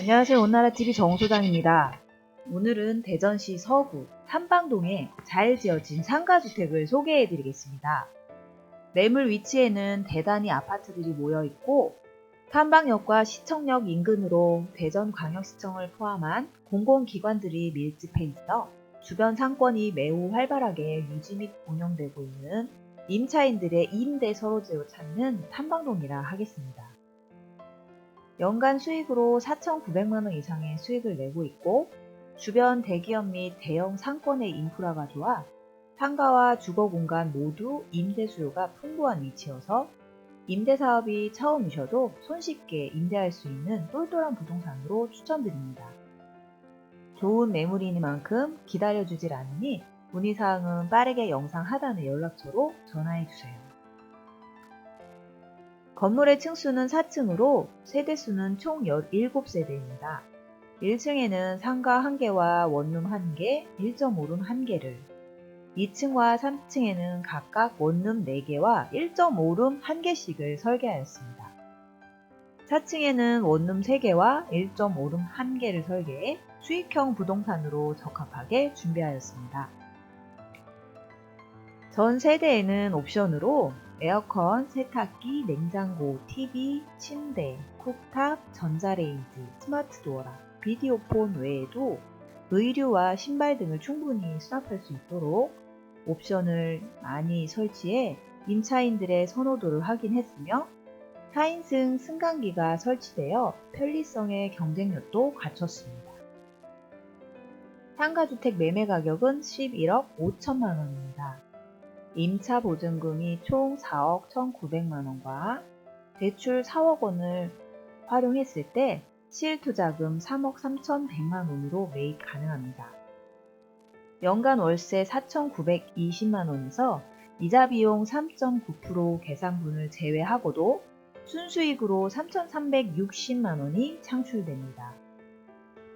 안녕하세요. 온나라TV 정소장입니다. 오늘은 대전시 서구 삼방동에 잘 지어진 상가주택을 소개해 드리겠습니다. 매물 위치에는 대단히 아파트들이 모여 있고 탐방역과 시청역 인근으로 대전광역시청을 포함한 공공기관들이 밀집해 있어 주변 상권이 매우 활발하게 유지 및 운영되고 있는 임차인들의 임대 서로지로 찾는 탐방동이라 하겠습니다. 연간 수익으로 4,900만 원 이상의 수익을 내고 있고 주변 대기업 및 대형 상권의 인프라가 좋아 상가와 주거 공간 모두 임대 수요가 풍부한 위치여서 임대 사업이 처음이셔도 손쉽게 임대할 수 있는 똘똘한 부동산으로 추천드립니다. 좋은 매물이니만큼 기다려주질 않으니 문의사항은 빠르게 영상 하단의 연락처로 전화해주세요. 건물의 층수는 4층으로 세대수는 총 17세대입니다. 1층에는 상가 1개와 원룸 1개, 1.5룸 1개를 2층과 3층에는 각각 원룸 4개와 1.5룸 1개씩을 설계하였습니다. 4층에는 원룸 3개와 1.5룸 1개를 설계해 수익형 부동산으로 적합하게 준비하였습니다. 전 세대에는 옵션으로 에어컨, 세탁기, 냉장고, TV, 침대, 쿡탑, 전자레인지, 스마트 도어락, 비디오폰 외에도 의류와 신발 등을 충분히 수납할 수 있도록 옵션을 많이 설치해 임차인들의 선호도를 확인했으며 4인승 승강기가 설치되어 편리성의 경쟁력도 갖췄습니다. 상가주택 매매 가격은 11억 5천만 원입니다. 임차 보증금이 총 4억 1,900만 원과 대출 4억 원을 활용했을 때 실투자금 3억 3,100만 원으로 매입 가능합니다. 연간 월세 4,920만 원에서 이자 비용 3.9% 계산분을 제외하고도 순수익으로 3,360만 원이 창출됩니다.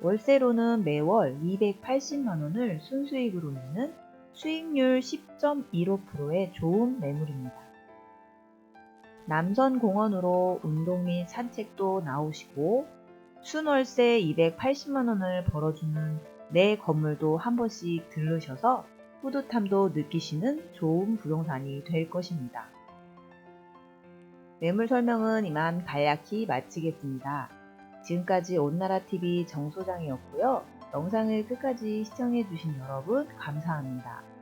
월세로는 매월 280만 원을 순수익으로 내는 수익률 10.15%의 좋은 매물입니다. 남선 공원으로 운동 및 산책도 나오시고 순월세 280만원을 벌어주는 내 건물도 한 번씩 들르셔서 뿌듯함도 느끼시는 좋은 부동산이 될 것입니다. 매물 설명은 이만 간략히 마치겠습니다. 지금까지 온나라TV 정소장이었고요. 영상을 끝까지 시청해주신 여러분 감사합니다.